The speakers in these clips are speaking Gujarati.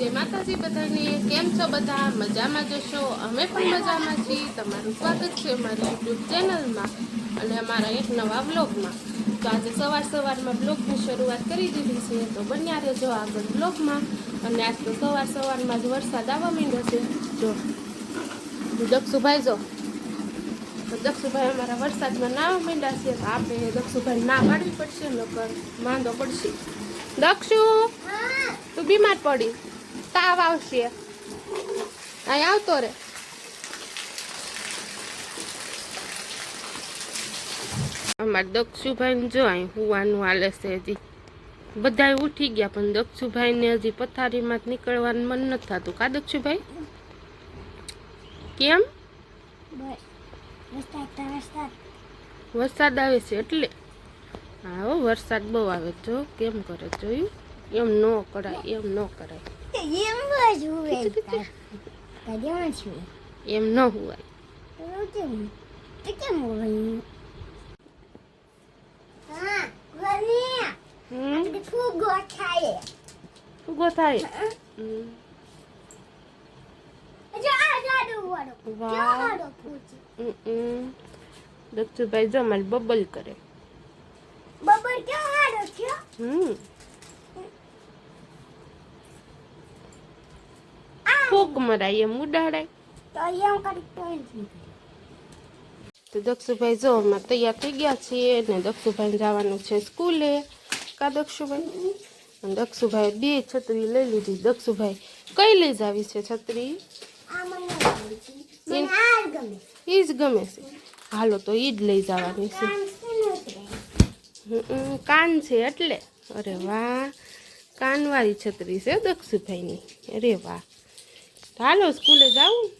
જય માતાજી બધાને કેમ છો બધા? મજામાં જશો અમે પણ મજામાં છીએ. તમારું સ્વાગત છે અમારી યુટ્યુબ ચેનલમાં અને અમારા એક નવા બ્લોગમાં તો આજે સવાર સવારમાં બ્લોગની શરૂઆત કરી દીધી છે. તો બન્યા રહેજો આગળ બ્લોગમાં અને આજ તો સવાર સવારમાં જ વરસાદ આવવા માંડ્યો છે. જો, દક્ષુભાઈ જો. દક્ષુભાઈ અમારા વરસાદમાં નાવા માંડ્યા છે. તો આપણે દક્ષુભાઈ ના પાડવી પડશે, નકર માંદો પડશે. દક્ષુ, તું બીમાર પડી. તાવ આવશે અહીં આવતો રે અમારે દક્ષુભાઈ જો અહીં હુવાનું હાલે છે હજી બધા ઉઠી ગયા, પણ દક્ષુભાઈ ને હજી પથારીમાં નીકળવાનું મન નથી થતું. કા દક્ષુભાઈ કેમ? વરસાદ આવે છે એટલે? હો વરસાદ બહુ આવે જો કેમ કરે જોયું એમ ન કરાય, એમ ન કરાય. એમ ન હોય ઉગો થાય હમ. થાય. દક્ષુભાઈ જો મારે બબલ કરે. બબલ કેવો હારો થયો? હમ ફૂક મરાય એમ ઉડાડાય તો દક્ષુભાઈ જો અમે તૈયાર થઈ ગયા છીએ ને દક્ષુભાઈ જવાનું છે સ્કૂલે કા દક્ષુભાઈ દક્ષુભાઈ બે છત્રી લઈ લીધી દક્ષુભાઈ કઈ લઈ જાવી છે છત્રી એ જ ગમે છે હાલો તો એ જ લઈ જવાની છે કાન છે એટલે અરે વાહ કાનવાળી છત્રી છે દક્ષુભાઈની અરે વાહ હાલો, સ્કૂલે જાઉં.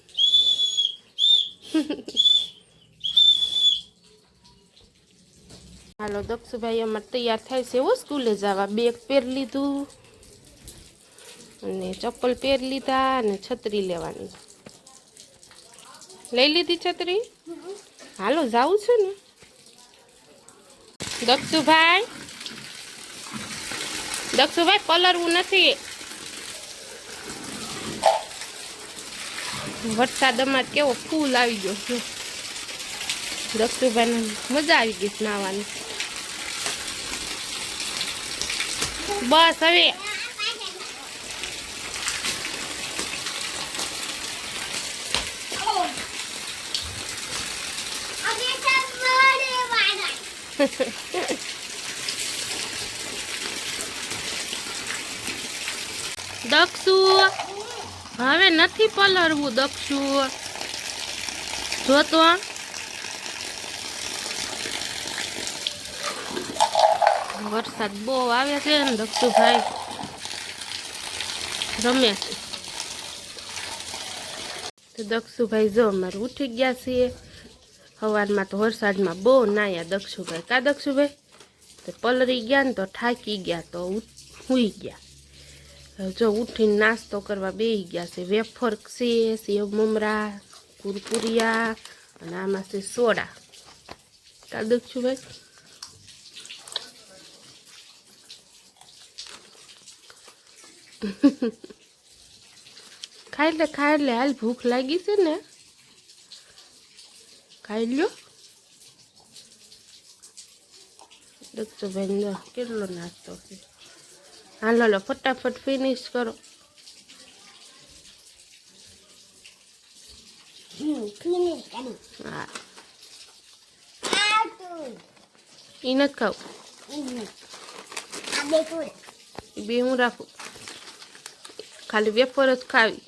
હાલો, દક્ષુભાઈ અમારે તૈયાર થાય છે એવું સ્કૂલે જવા. બેગ પહેરી લીધું અને ચપ્પલ પહેરી લીધા અને છત્રી લેવાની. લઈ લીધી છત્રી? હાલો જાવું છે ને. દક્ષુભાઈ? દક્ષુભાઈ, પલરવું નથી. વરસાદ અમાર કેવો ફૂલ આવી ગયો છે. દક્ષુભાઈને મજા આવી ગઈ નાવાની બસ હવે. દક્ષુ. હવે નથી પલરવું દક્ષુ. જો તો વરસાદ બહુ આવે છે ને દક્ષુભાઈ. રમે છે. તો દક્ષુભાઈ જો અમારે ઉઠી ગયા છીએ. સવારમાં તો વરસાદમાં બહુ નાયા દક્ષુભાઈ. કા દક્ષુભાઈ? તો પલરી ગયા ને તો થાકી ગયા તો સુઈ ગયા. જો ઉઠીને નાસ્તો કરવા બેસી ગયા છે. વેફર છે, સેવ, મમરા, કુરકુરિયા અને આમાં છે સોડા. કા દક્ષુભાઈ ખાઈ લે ખાઈ લે. હાલ ભૂખ લાગી છે ને. ખાઈ લ્યો. ભાઈ કેટલો નાસ્તો છે? હાલો લો ફટાફટ ફિનિશ કરો. હા. એ નથી ખાવું. બે હું રાખું. ખાલી વેફર જ ખાવી.